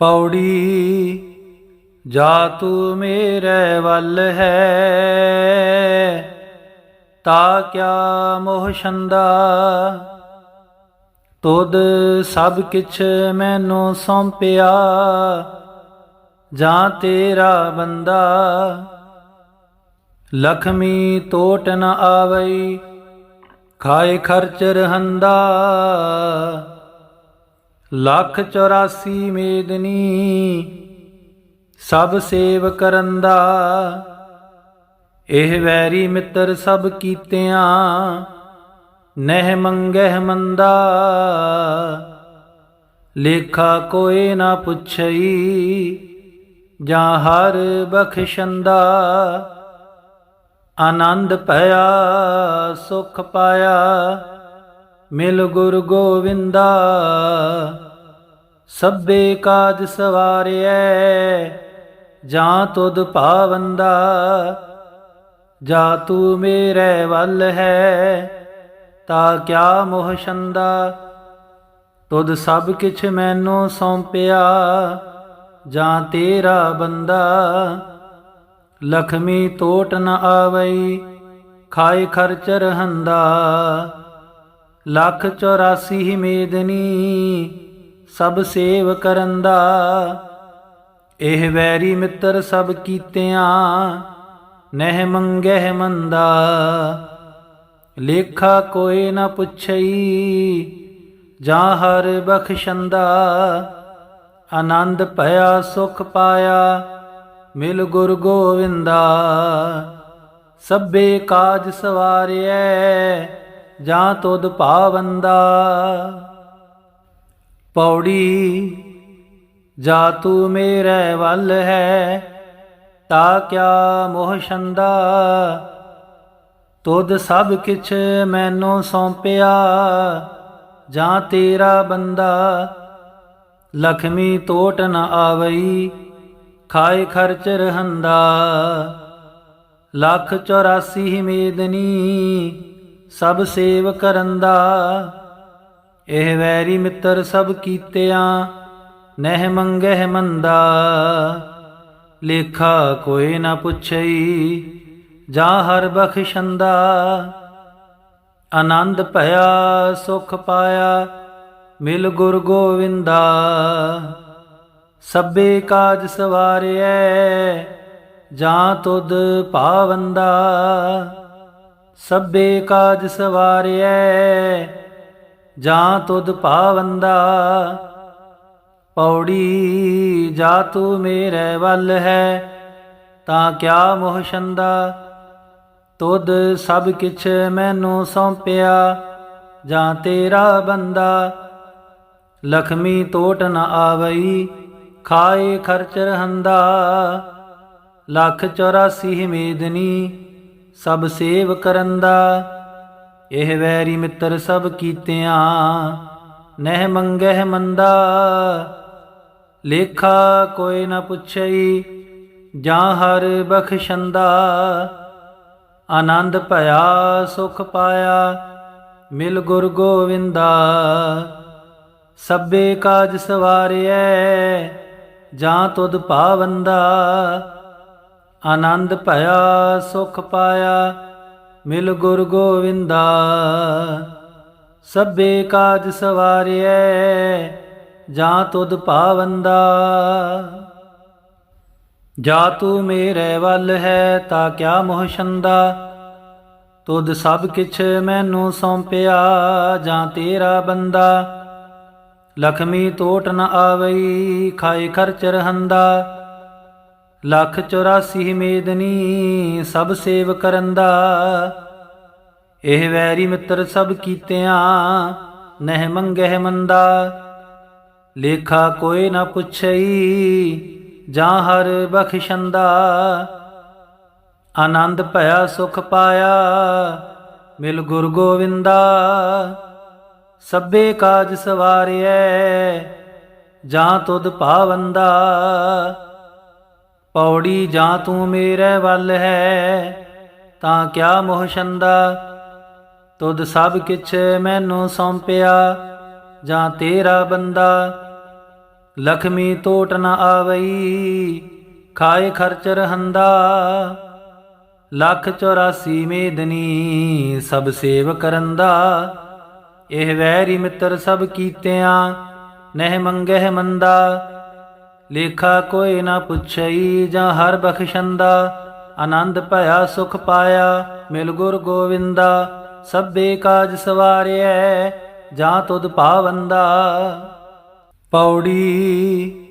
ਪੌੜੀ, ਜਾ ਤੂੰ ਮੇਰੇ ਵੱਲ ਹੈ। ਤਾ ਕਿਆ ਮੋਹ ਛੰਦਾ। ਤੁਧ ਸਭ ਕਿਛ ਮੈਨੂੰ ਸੌਂਪਿਆ। ਜਾਂ ਤੇਰਾ ਬੰਦਾ। ਲਖਮੀ ਤੋਟ ਨ ਆਵਈ, ਖਾਏ ਖਰਚ ਰਹੰਦਾ। ਲੱਖ 84 ਮੇਦਨੀ ਸਭ ਸੇਵ ਕਰਨ ਦਾ। ਇਹ ਵੈਰੀ ਮਿੱਤਰ ਸਭ ਕੀਤਿਆਂ, ਨਹਿ ਮੰਗਹਿ ਮੰਦਾ। ਲੇਖਾ ਕੋਏ ਨਾ ਪੁੱਛਈ, ਜਾਂ ਹਰ ਬਖਸ਼ੰਦਾ। ਆਨੰਦ ਭਇਆ, ਸੁਖ ਪਾਇਆ। ਮਿਲ ਗੁਰ ਗੋਵਿੰਦਾ, ਸਭੇ ਕਾਜ ਸਵਾਰਿਐ, ਜਾਂ ਤੁਧ ਭਾਵੰਦਾ ਜਾ ਤੂੰ ਮੇਰੇ ਵੱਲ ਹੈ, ਤਾ ਕਿਆ ਮੋਹ ਛੰਦਾ? ਤੁਧ ਸਭ ਕਿਛ ਮੈਨੂੰ ਸੌਂਪਿਆ, ਜਾਂ ਤੇਰਾ ਬੰਦਾ? ਲਖਮੀ ਤੋਟ ਨ ਆਵਈ, ਖਾਏ ਖਰਚ ਰਹੰਦਾ। ਲੱਖ 84 ਮੇਦਨੀ, ਸਭ ਸੇਵ ਕਰਨ ਦਾ। ਇਹ ਵੈਰੀ ਮਿੱਤਰ ਸਭ ਕੀਤਿਆਂ, ਨਹਿ ਮੰਗਹਿ ਮੰਦਾ। ਲੇਖਾ ਕੋਏ ਨਾ ਪੁੱਛਈ, ਜਾਂ ਹਰ ਬਖਸ਼ੰਦਾ। ਆਨੰਦ ਭਇਆ, ਸੁਖ ਪਾਇਆ, ਮਿਲ ਗੁਰ ਗੋਵਿੰਦਾ। ਸਭੇ ਕਾਜ ਸਵਾਰਿਐ ਜਾਂ ਤੁਧ ਭਾਵੰਦਾ। ਪੌੜੀ, ਜਾ ਤੂੰ ਮੇਰੇ ਵੱਲ ਹੈ, ਤਾ ਕਿਆ ਮੋਹ ਛੰਦਾ। ਤੁਧ ਸਭ ਕਿਛ ਮੈਨੂੰ ਸੌਂਪਿਆ, ਜਾਂ ਤੇਰਾ ਬੰਦਾ। ਲਖਮੀ ਤੋਟ ਨ ਆਵਈ, ਖਾਏ ਖਰਚ ਰਹੰਦਾ। ਲੱਖ 84 ਮੇਦਨੀ ਸਭ ਸੇਵ ਕਰੰਦਾ ਇਹ ਵੈਰੀ ਮਿੱਤਰ ਸਭ ਕੀਤਿਆਂ, ਨਹਿ ਮੰਗਹਿ ਮੰਦਾ। ਲੇਖਾ ਕੋਈ ਨਾ ਪੁੱਛਈ, ਜਾਂ ਹਰ ਬਖਸ਼ੰਦਾ। ਆਨੰਦ ਭਇਆ, ਸੁਖ ਪਾਇਆ, ਮਿਲ ਗੁਰ ਗੋਵਿੰਦਾ। ਸਭੇ ਕਾਜ ਸਵਾਰਿਐ, ਜਾਂ ਤੁਧ ਭਾਵੰਦਾ। ਸਭੇ ਕਾਜ ਸਵਾਰਿਐ, ਜਾਂ ਤੁਧ ਭਾਵੰਦਾ। ਪੌੜੀ ਜਾ ਤੂੰ ਮੇਰੇ ਵੱਲ ਹੈ, ਤਾਂ ਕਿਆ ਮੋਹ ਛੰਦਾ? ਤੁਧ ਸਭ ਕਿਛ ਮੈਨੂੰ ਸੌਂਪਿਆ, ਜਾਂ ਤੇਰਾ ਬੰਦਾ। ਲਖਮੀ ਟੋਟ ਨ ਆਵਈ, ਖਾਏ ਖਰਚ ਰਹੰਦਾ। ਲੱਖ 84 ਮੇਦਨੀ ਸਭ ਸੇਵ ਕਰੰਦਾ ਇਹ ਵੈਰੀ ਮਿੱਤਰ ਸਭ ਕੀਤਿਆਂ, ਨਹਿ ਮੰਗਹਿ ਮੰਦਾ। ਲੇਖਾ ਕੋਈ ਨ ਪੁੱਛਈ, ਜਾਂ ਹਰ ਬਖਸ਼ੰਦਾ। ਆਨੰਦ ਭਇਆ ਸੁਖ ਪਾਇਆ, ਮਿਲ ਗੁਰ ਗੋਵਿੰਦਾ। ਸਭੇ ਕਾਜ ਸਵਾਰਿਐ, ਜਾਂ ਤੁਧ ਭਾਵੰਦਾ। ਆਨੰਦ ਭਇਆ, ਸੁਖ ਪਾਇਆ, ਮਿਲ ਗੁਰ ਗੋਵਿੰਦਾ। ਸਭੇ ਕਾਜ ਸਵਾਰਿਐ, ਜਾਂ ਤੁਧ ਭਾਵੰਦਾ ਜਾ ਤੂੰ ਮੇਰੇ ਵੱਲ ਹੈ, ਤਾਂ ਕਿਆ ਮੋਹ ਛੰਦਾ? ਤੁਧ ਸਭ ਕਿਛ ਮੈਨੂੰ ਸੌਂਪਿਆ, ਜਾਂ ਤੇਰਾ ਬੰਦਾ। ਲਖਮੀ ਟੋਟ ਨ ਆਵਈ, ਖਾਏ ਖਰਚ ਰਹੰਦਾ। ਲੱਖ 84 ਮੇਦਨੀ ਸਭ ਸੇਵ ਕਰਨ ਦਾ। ਇਹ ਵੈਰੀ ਮਿੱਤਰ ਸਭ ਕੀਤਿਆਂ, ਨਹਿ ਮੰਗਹਿ ਮੰਦਾ। ਲੇਖਾ ਕੋਈ ਨਾ ਪੁੱਛਈ, ਜਾਂ ਹਰ ਬਖਸ਼ੰਦਾ। ਆਨੰਦ ਭਇਆ ਸੁਖ ਪਾਇਆ, ਮਿਲ ਗੁਰ ਗੋਵਿੰਦਾ। ਸਭੇ ਕਾਜ ਸਵਾਰਿਐ, ਜਾਂ ਤੁਧ ਭਾਵੰਦਾ। ਪੌੜੀ ਜਾਂ ਤੂੰ ਮੇਰੇ ਵੱਲ ਹੈ, ਤਾਂ ਕਿਆ ਮੋਹ ਛੰਦਾ? ਤੁਧ ਸਭ ਕਿਛ ਮੈਨੂੰ ਸੌਂਪਿਆ, ਜਾਂ ਤੇਰਾ ਬੰਦਾ? ਲਖਮੀ ਟੋਟ ਨ ਆਵਈ, ਖਾਏ ਖਰਚ ਰਹੰਦਾ। ਲੱਖ 84 ਮੇਦਨੀ ਸਭ ਸੇਵ ਕਰੰਦਾ। ਇਹ ਵੈਰੀ ਮਿੱਤਰ ਸਭ ਕੀਤਿਆਂ, ਨਹਿ ਮੰਗਹਿ ਮੰਦਾ। ਲੇਖਾ ਕੋਈ ਨਾ ਪੁੱਛਈ ਜਾਂ ਹਰ ਬਖਸ਼ੰਦਾ, ਆਨੰਦ ਭਇਆ ਸੁਖ ਪਾਇਆ, ਮਿਲ ਗੁਰ ਗੋਵਿੰਦਾ, ਸਭੇ ਕਾਜ ਸਵਾਰਿਐ, ਜਾਂ ਤੁਧ ਪਾਵੰਦਾ। ਪੌੜੀ,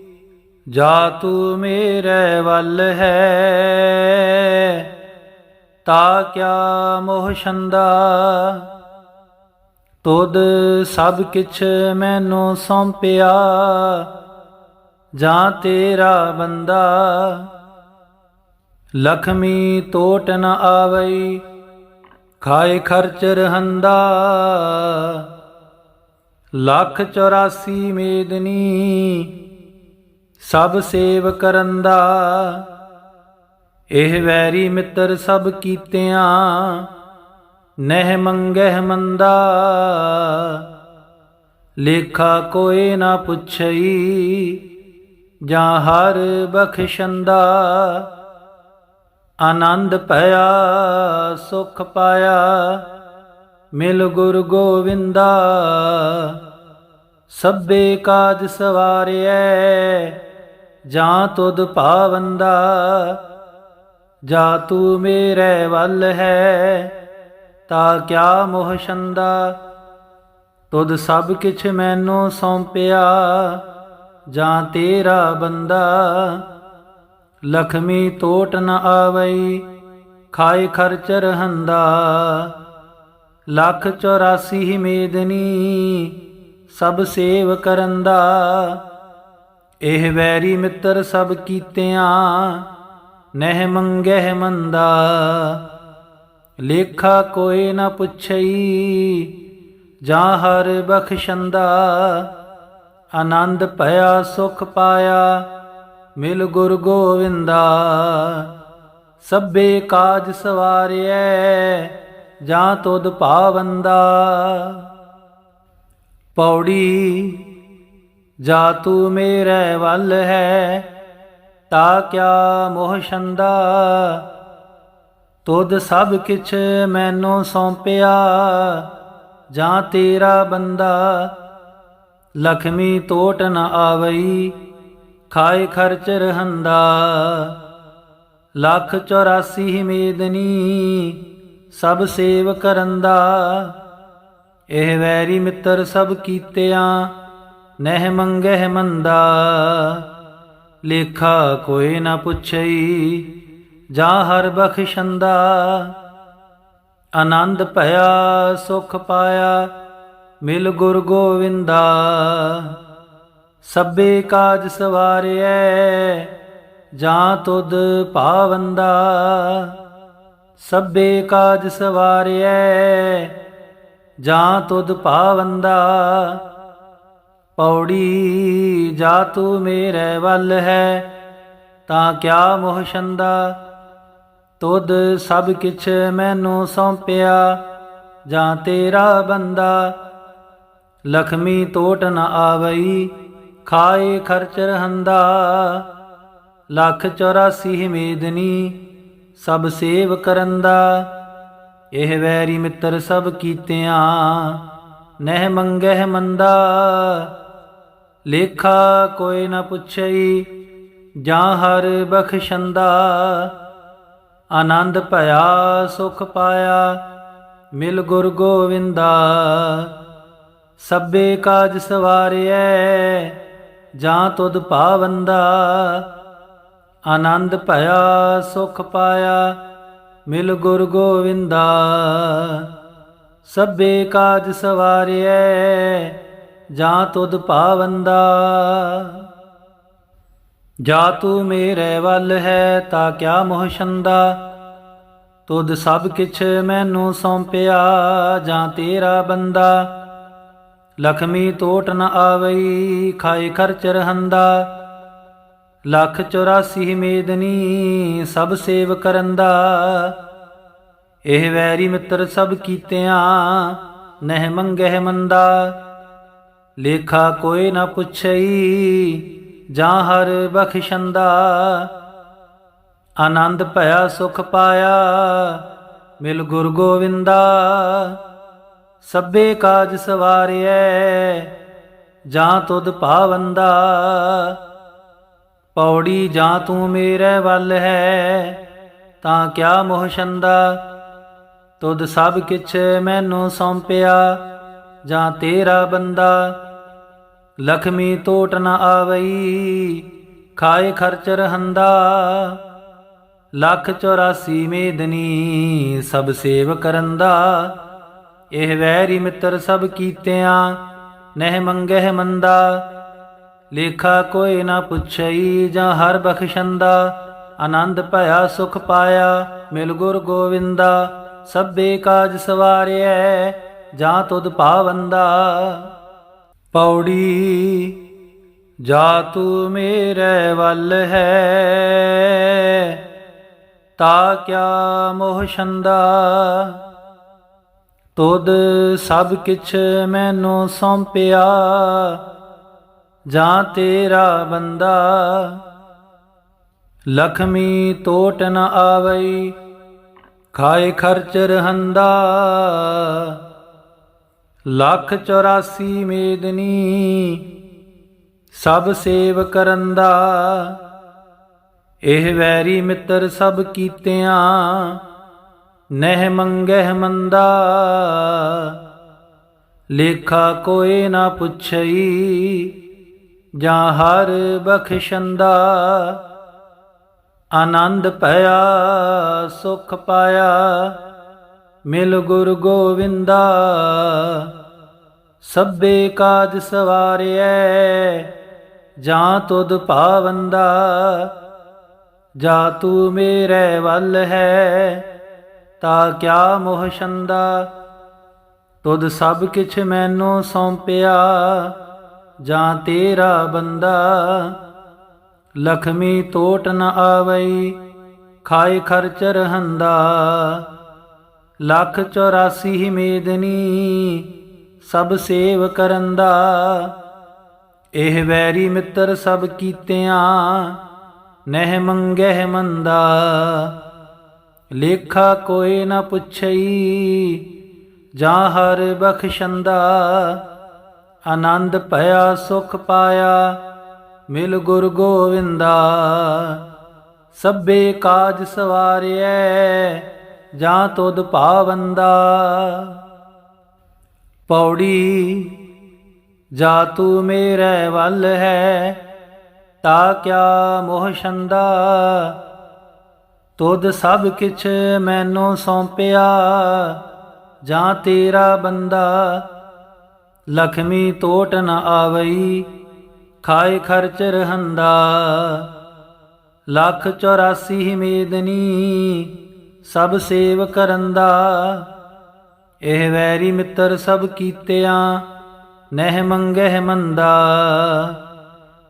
ਜਾ ਤੂੰ ਮੇਰੇ ਵੱਲ ਹੈ, ਤਾ ਕਿਆ ਮੋਹ ਛੰਦਾ। ਤੁਧ ਸਭ ਕਿਛ ਮੈਨੂੰ ਸੌਂਪਿਆ ਜਾਂ ਤੇਰਾ ਬੰਦਾ ਲਖਮੀ ਤੋਟ ਨ ਆਵਈ, ਖਾਏ ਖਰਚ ਰਹੰਦਾ। ਲੱਖ 84 ਮੇਦਨੀ ਸਭ ਸੇਵ ਕਰੰਦਾ। ਇਹ ਵੈਰੀ ਮਿੱਤਰ ਸਭ ਕੀਤਿਆਂ, ਨਹਿ ਮੰਗਹਿ ਮੰਦਾ। ਲੇਖਾ ਕੋਏ ਨਾ ਪੁੱਛਈ ਜਾਂ ਹਰ ਬਖਸ਼ੰਦਾ, ਆਨੰਦ ਭਇਆ, ਸੁਖ ਪਾਇਆ। ਮਿਲ ਗੁਰ ਗੋਵਿੰਦਾ, ਸਭੇ ਕਾਜ ਸਵਾਰਿਐ, ਜਾਂ ਤੁਧ ਪਾਵੰਦਾ। ਜਾ ਤੂੰ ਮੇਰੇ ਵੱਲ ਹੈ, ਤਾਂ ਕਿਆ ਮੋਹ ਛੰਦਾ? ਤੁਧ ਸਭ ਕਿਛ ਮੈਨੂੰ ਸੌਂਪਿਆ। ਜਾਂ ਤੇਰਾ ਬੰਦਾ ਲਖਮੀ ਤੋਟ ਨ ਆਵਈ, ਖਾਏ ਖਰਚ ਰਹੰਦਾ ਲੱਖ 84 ਮੇਦਨੀ ਸਭ ਸੇਵ ਕਰਨ ਦਾ ਇਹ ਵੈਰੀ ਮਿੱਤਰ ਸਭ ਕੀਤਿਆਂ, ਨਹਿ ਮੰਗਹਿ ਮੰਦਾ। ਲੇਖਾ ਕੋਈ ਨਾ ਪੁੱਛਈ, ਜਾਂ ਹਰ ਬਖਸ਼ੰਦਾ ਆਨੰਦ ਭਇਆ ਸੁਖ ਪਾਇਆ, ਮਿਲ ਗੁਰ ਗੋਵਿੰਦਾ। ਸਭੇ ਕਾਜ ਸਵਾਰਿਐ, ਜਾਂ ਤੁਧ ਪਾਵੰਦਾ ਪੌੜੀ, ਜਾ ਤੂੰ ਮੇਰੇ ਵੱਲ ਹੈ, ਤਾ ਕਿਆ ਮੋਹ ਛੰਦਾ। ਤੁਧ ਸਭ ਕਿਛ ਮੈਨੂੰ ਸੌਂਪਿਆ, ਜਾਂ ਤੇਰਾ ਬੰਦਾ। ਲਖਮੀ ਤੋਟ ਨ ਆਵਈ, ਖਾਏ ਖਰਚ ਰਹੰਦਾ। ਲੱਖ 84 ਮੇਦਨੀ ਸਭ ਸੇਵ ਕਰੰਦਾ। ਇਹ ਵੈਰੀ ਮਿੱਤਰ ਸਭ ਕੀਤਿਆਂ, ਨਹਿ ਮੰਗਹਿ ਮੰਦਾ। ਲੇਖਾ ਕੋਈ ਨਾ ਪੁੱਛਈ, ਜਾਂ ਹਰ ਬਖਸ਼ੰਦਾ ਆਨੰਦ ਭਇਆ, ਸੁਖ ਪਾਇਆ ਮਿਲ ਗੁਰ ਗੋਵਿੰਦਾ, ਸਭੇ ਕਾਜ ਸਵਾਰਿਐ, ਜਾਂ ਤੁਧ ਪਾਵੰਦਾ ਸਭੇ ਕਾਜ ਸਵਾਰਿਐ, ਜਾਂ ਤੁਧ ਪਾਵੰਦਾ ਪੌੜੀ ਜਾ ਤੂੰ ਮੇਰੇ ਵੱਲ ਹੈ, ਤਾਂ ਕਿਆ ਮੋਹ ਛੰਦਾ? ਤੁਧ ਸਭ ਕਿਛ ਮੈਨੂੰ ਸੌਂਪਿਆ, ਜਾਂ ਤੇਰਾ ਬੰਦਾ। ਲਖਮੀ ਤੋਟ ਨ ਆਵਈ, ਖਾਏ ਖਰਚ ਰਹੰਦਾ ਲੱਖ 84 ਮੇਦਨੀ ਸਭ ਸੇਵ ਕਰੰਦਾ। ਇਹ ਵੈਰੀ ਮਿੱਤਰ ਸਭ ਕੀਤਿਆਂ, ਨਹਿ ਮੰਗਹਿ ਮੰਦਾ। ਲੇਖਾ ਕੋਈ ਨਾ ਪੁੱਛਈ, ਜਾਂ ਹਰ ਬਖਸ਼ੰਦਾ। ਆਨੰਦ ਭਇਆ ਸੁਖ ਪਾਇਆ, ਮਿਲ ਗੁਰ ਗੋਵਿੰਦਾ। ਸਭੇ ਕਾਜ ਸਵਾਰਿਐ, ਜਾਂ ਤੁਧ ਪਾਵੰਦਾ ਆਨੰਦ ਭਇਆ, ਸੁਖ ਪਾਇਆ, ਮਿਲ ਗੁਰ ਗੋਵਿੰਦਾ। ਸਭੇ ਕਾਜ ਸਵਾਰਿਐ, ਜਾਂ ਤੁਧ ਪਾਵੰਦਾ ਜਾ ਤੂੰ ਮੇਰੇ ਵੱਲ ਹੈ, ਤਾਂ ਕਿਆ ਮੋਹ ਛੰਦਾ। ਤੁਧ ਸਭ ਕਿਛ ਮੈਨੂੰ ਸੌਂਪਿਆ, ਜਾਂ ਤੇਰਾ ਬੰਦਾ। ਲਖਮੀ ਤੋਟ ਨ ਆਵਈ ਖਾਏ ਖਰਚ ਰਹੰਦਾ ਲੱਖ 84 ਮੇਦਨੀ ਸਭ ਸੇਵ ਕਰੰਦਾ। ਇਹ ਵੈਰੀ ਮਿੱਤਰ ਸਭ ਕੀਤਿਆਂ, ਨਹਿ ਮੰਗਹਿ ਮੰਦਾ। ਲੇਖਾ ਕੋਈ ਨਾ ਪੁੱਛਈ, ਜਾਂ ਹਰ ਬਖਸ਼ੰਦਾ। ਆਨੰਦ ਭਇਆ ਸੁਖ ਪਾਇਆ, ਮਿਲ ਗੁਰ ਗੋਵਿੰਦਾ। ਸਭੇ ਕਾਜ ਸਵਾਰਿਐ, ਜਾਂ ਤੁਧ ਭਾਵੰਦਾ ਪੌੜੀ ਜਾਂ ਤੂੰ ਮੇਰੇ ਵੱਲ ਹੈ, ਤਾਂ ਕਿਆ ਮੋਹਸ਼ੰਦਾ ਤੁਧ ਸਭ ਕਿਛ ਮੈਨੂੰ ਸੌਂਪਿਆ, ਜਾਂ ਤੇਰਾ ਬੰਦਾ। ਲਖਮੀ ਟੋਟ ਨ ਆਵਈ, ਖਾਏ ਖਰਚ ਰਹੰਦਾ। ਲੱਖ 84 ਮੇਦਨੀ ਸਭ ਸੇਵ ਕਰੰਦਾ ਇਹ ਵੈਰੀ ਮਿੱਤਰ ਸਭ ਕੀਤਿਆਂ, ਨਹਿ ਮੰਗਹਿ ਮੰਦਾ। ਲੇਖਾ ਕੋਈ ਨਾ ਪੁੱਛਈ ਜਾਂ ਹਰ ਬਖਸ਼ੰਦਾ। ਆਨੰਦ ਭਇਆ ਸੁਖ ਪਾਇਆ ਮਿਲ ਗੁਰ ਗੋਵਿੰਦਾ। ਸਭੇ ਕਾਜ ਸਵਾਰਿਐ, ਜਾਂ ਤੁਧ ਭਾਵੰਦਾ। ਪੌੜੀ, ਜਾ ਤੂੰ ਮੇਰੇ ਵੱਲ ਹੈ। ਤਾ ਕਿਆ ਮੋਹ ਛੰਦਾ। ਤੁਧ ਸਭ ਕਿਛ ਮੈਨੂੰ ਸੌਂਪਿਆ, ਜਾਂ ਤੇਰਾ ਬੰਦਾ। ਲਖਮੀ ਤੋਟ ਨ ਆਵਈ, ਖਾਏ ਖਰਚ ਰਹੰਦਾ। ਲੱਖ 84 ਮੇਦਨੀ ਸਭ ਸੇਵ ਕਰੰਦਾ। ਇਹ ਵੈਰੀ ਮਿੱਤਰ ਸਭ ਕੀਤਿਆਂ ਨਹਿ ਮੰਗਹਿ ਮੰਦਾ, ਲੇਖਾ ਕੋਈ ਨਾ ਪੁੱਛਈ, ਜਾਂ ਹਰ ਬਖਸ਼ੰਦਾ। ਆਨੰਦ ਭਇਆ, ਸੁਖ ਪਾਇਆ, ਮਿਲ ਗੁਰ ਗੋਵਿੰਦਾ। ਸਭੇ ਕਾਜ ਸਵਾਰਿਐ, ਜਾਂ ਤੁਧ ਭਾਵੰਦਾ। ਜਾ ਤੂੰ ਮੇਰੇ ਵੱਲ ਹੈ ਤਾ ਕਿਆ ਮੋਹ ਛੰਦਾ? ਤੁਧ ਸਭ ਕਿਛ ਮੈਨੂੰ ਸੌਂਪਿਆ, ਜਾਂ ਤੇਰਾ ਬੰਦਾ? ਲਖਮੀ ਤੋਟ ਨ ਆਵਈ, ਖਾਏ ਖਰਚ ਰਹੰਦਾ। ਲੱਖ 84 ਮੇਦਨੀ, ਸਭ ਸੇਵ ਕਰੰਦਾ। ਇਹ ਵੈਰੀ ਮਿੱਤਰ ਸਭ ਕੀਤਿਆਂ, ਨਹਿ ਮੰਗਹਿ ਮੰਦਾ। ਲੇਖਾ ਕੋਈ ਨਾ ਪੁੱਛਈ, ਜਾਂ ਹਰ ਬਖਸ਼ੰਦਾ ਆਨੰਦ ਭਇਆ ਸੁਖ ਪਾਇਆ, ਮਿਲ ਗੁਰ ਗੋਵਿੰਦਾ। ਸਭੇ ਕਾਜ ਸਵਾਰਿਐ, ਜਾਂ ਤੁਧ ਭਾਵੰਦਾ। ਪੌੜੀ, ਜਾ ਤੂੰ ਮੇਰੇ ਵੱਲ ਹੈ, ਤਾ ਕਿਆ ਮੋਹ ਛੰਦਾ। ਤੁਧ ਸਭ ਕਿਛ ਮੈਨੂੰ ਸੌਂਪਿਆ, ਜਾਂ ਤੇਰਾ ਬੰਦਾ। ਲਖਮੀ ਤੋਟ ਨ ਆਵਈ, ਖਾਏ ਖਰਚ ਰਹੰਦਾ। ਲੱਖ 84 ਮੇਦਨੀ ਸਭ ਸੇਵ ਕਰੰਦਾ। ਇਹ ਵੈਰੀ ਮਿੱਤਰ ਸਭ ਕੀਤਿਆਂ, ਨਹਿ ਮੰਗਹਿ ਮੰਦਾ।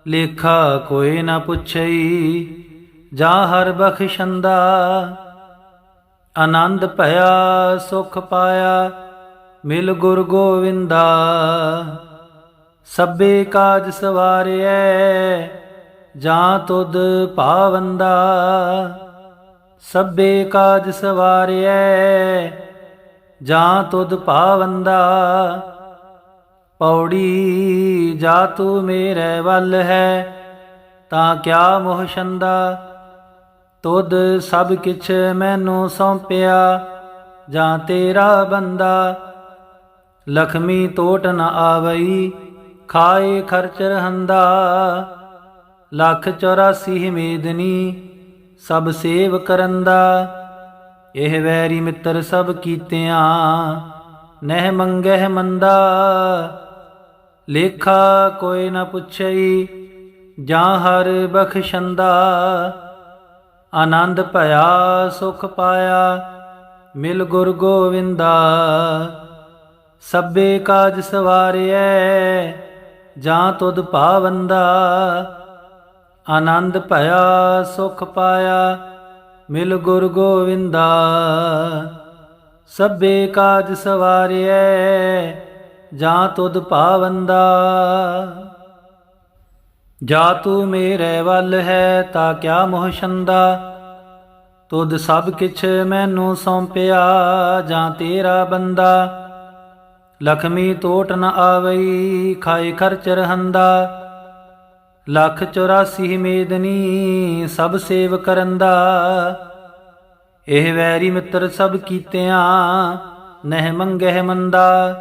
ਲੇਖਾ ਕੋਈ ਨਾ ਪੁੱਛਈ ਜਾਂ ਹਰ ਬਖਸ਼ੰਦਾ, ਆਨੰਦ ਭਇਆ, ਸੁਖ ਪਾਇਆ, ਮਿਲ ਗੁਰ ਗੋਵਿੰਦਾ। ਸਭੇ ਕਾਜ ਸਵਾਰਿਐ, ਜਾਂ ਤੁਧ ਭਾਵੰਦਾ। ਸਭੇ ਕਾਜ ਸਵਾਰਿਐ, ਜਾਂ ਤੁਧ ਭਾਵੰਦਾ। ਪੌੜੀ ਜਾ ਤੂੰ ਮੇਰੇ ਵੱਲ ਹੈ, ਤਾਂ ਕਿਆ ਮੋਹ ਛੰਦਾ? ਤੁਧ ਸਭ ਕਿਛ ਮੈਨੂੰ ਸੌਂਪਿਆ, ਜਾਂ ਤੇਰਾ ਬੰਦਾ। ਲਖਮੀ ਤੋਟ ਨ ਆਵਈ, ਖਾਏ ਖਰਚ ਰਹੰਦਾ ਲੱਖ 84 ਮੇਦਨੀ ਸਭ ਸੇਵ ਕਰੰਦਾ। ਇਹ ਵੈਰੀ ਮਿੱਤਰ ਸਭ ਕੀਤਿਆਂ, ਨਹਿ ਮੰਗਹਿ ਮੰਦਾ। ਲੇਖਾ ਕੋਈ ਨ ਪੁੱਛਈ, ਜਾਂ ਹਰ ਬਖਸ਼ੰਦਾ। ਆਨੰਦ ਭਇਆ, ਸੁਖ ਪਾਇਆ, ਮਿਲ ਗੁਰ ਗੋਵਿੰਦਾ। ਸਭੇ ਕਾਜ ਸਵਾਰਿਐ, ਜਾਂ ਤੁਧ ਭਾਵੰਦਾ ਆਨੰਦ ਭਇਆ, ਸੁਖ ਪਾਇਆ, ਮਿਲ ਗੁਰ ਗੋਵਿੰਦਾ। ਸਭੇ ਕਾਜ ਸਵਾਰਿਐ, ਜਾਂ ਤੁਧ ਭਾਵੰਦਾ ਜਾ ਤੂੰ ਮੇਰੇ ਵੱਲ ਹੈ ਤਾਂ ਕਿਆ ਮੋਹ ਛੰਦਾ? ਤੁਧ ਸਭ ਕਿਛ ਮੈਨੂੰ ਸੌਂਪਿਆ ਜਾਂ ਤੇਰਾ ਬੰਦਾ? ਲਖਮੀ ਟੋਟ ਨ ਆਵਈ, ਖਾਏ ਖਰਚ ਰਹੰਦਾ। ਲੱਖ 84 ਮੇਦਨੀ ਸਭ ਸੇਵ ਕਰੰਦਾ। ਇਹ ਵੈਰੀ ਮਿੱਤਰ ਸਭ ਕੀਤਿਆਂ ਨਹਿ ਮੰਗਹਿ ਮੰਦਾ।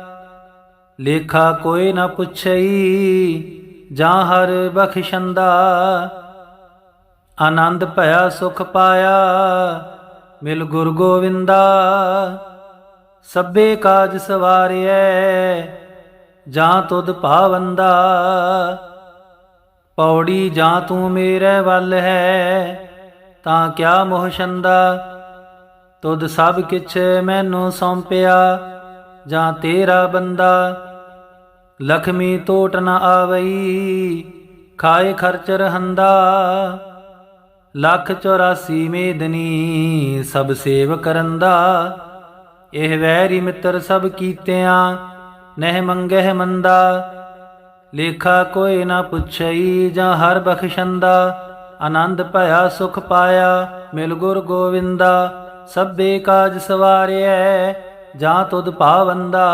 ਲੇਖਾ ਕੋਈ ਨਾ ਪੁੱਛਈ ਜਾਂ ਹਰ ਬਖਸ਼ੰਦਾ, ਆਨੰਦ ਭਇਆ ਸੁਖ ਪਾਇਆ, ਮਿਲ ਗੁਰ ਗੋਵਿੰਦਾ, ਸਭੇ ਕਾਜ ਸਵਾਰਿਐ, ਜਾਂ ਤੁਧ ਭਾਵੰਦਾ, ਪੌੜੀ ਜਾਂ ਤੂੰ ਮੇਰੇ ਵੱਲ ਹੈ, ਤਾਂ ਕਿਆ ਮੋਹ ਛੰਦਾ? ਤੁਧ ਸਭ ਕਿਛ ਮੈਨੂੰ ਸੌਂਪਿਆ, ਜਾਂ ਤੇਰਾ ਬੰਦਾ ਲਖਮੀ ਤੋਟ ਨ ਆਵਈ, ਖਾਏ ਖਰਚ ਰਹੰਦਾ। ਲੱਖ 84 ਮੇਦਨੀ ਸਭ ਸੇਵ ਕਰੰਦਾ। ਇਹ ਵੈਰੀ ਮਿੱਤਰ ਸਭ ਕੀਤਿਆਂ, ਨਹਿ ਮੰਗਹਿ ਮੰਦਾ। ਲੇਖਾ ਕੋਈ ਨਾ ਪੁੱਛਈ ਜਾਂ ਹਰ ਬਖਸ਼ੰਦਾ। ਆਨੰਦ ਭਇਆ ਸੁਖ ਪਾਇਆ, ਮਿਲ ਗੁਰ ਗੋਵਿੰਦਾ। ਸਭੇ ਕਾਜ ਸਵਾਰਿਐ, ਜਾਂ ਤੁਧ ਭਾਵੰਦਾ।